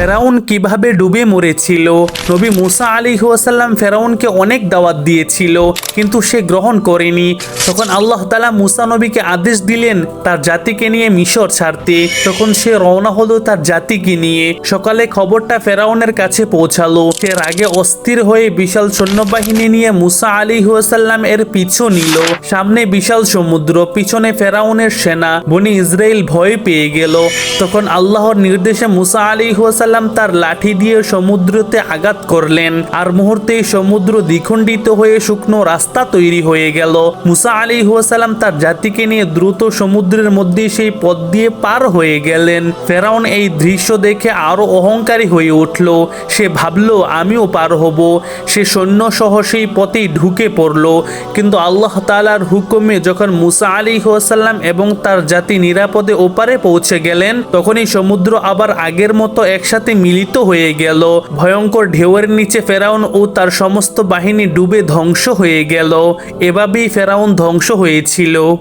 ফেরাউন কীভাবে ডুবে মরেছিল? নবী মুসা আলী ওয়াসাল্লাম ফেরাউনকে অনেক দাওয়াত দিয়েছিল, কিন্তু সে গ্রহণ করেনি। তখন আল্লাহ তালা মুসা নবীকে আদেশ দিলেন তার জাতিকে নিয়ে মিশর ছাড়তে। তখন সে রওনা হলো তার জাতিকে নিয়ে। সকালে খবরটা ফেরাউনের কাছে পৌঁছালো। সে রাগে অস্থির হয়ে বিশাল সৈন্যবাহিনী নিয়ে মুসা আলী ওয়াসাল্লাম এর পিছু নিল। সামনে বিশাল সমুদ্র, পিছনে ফেরাউনের সেনা। বনি ইসরায়েল ভয় পেয়ে গেল। তখন আল্লাহর নির্দেশে মুসা আলী ওয়াসাল্লাম তার লাঠি দিয়ে সমুদ্রতে আঘাত করলেন। আর মুহূর্তেই সমুদ্র দ্বিখণ্ডিত হয়ে শুকনো রাস্তা তৈরি হয়ে গেল। মুসা আলী ওয়াসাল্লাম তার জাতিকে নিয়ে দ্রুত সমুদ্রের মধ্যে সেই পথ দিয়ে পার হয়ে গেলেন। ফেরাউন এই দৃশ্য দেখে আরও অহংকারী হয়ে উঠল। সে ভাবলো, আমিও পার হব। সে সৈন্য সহ সেই পথেই ঢুকে পড়ল। কিন্তু আল্লাহ তালার হুকুমে যখন মুসা আলী ওয়াসাল্লাম এবং তার জাতি নিরাপদে ওপারে পৌঁছে গেলেন, তখনই সমুদ্র আবার আগের মতো একসাথে মিলিত হয়ে গেল। ভয়ঙ্কর ঢেউয়ের নিচে ফেরাউন ও তার সমস্ত বাহিনী ডুবে ধ্বংস হয়ে গেল। এভাবেই ফেরাউন ধ্বংস হয়েছিল।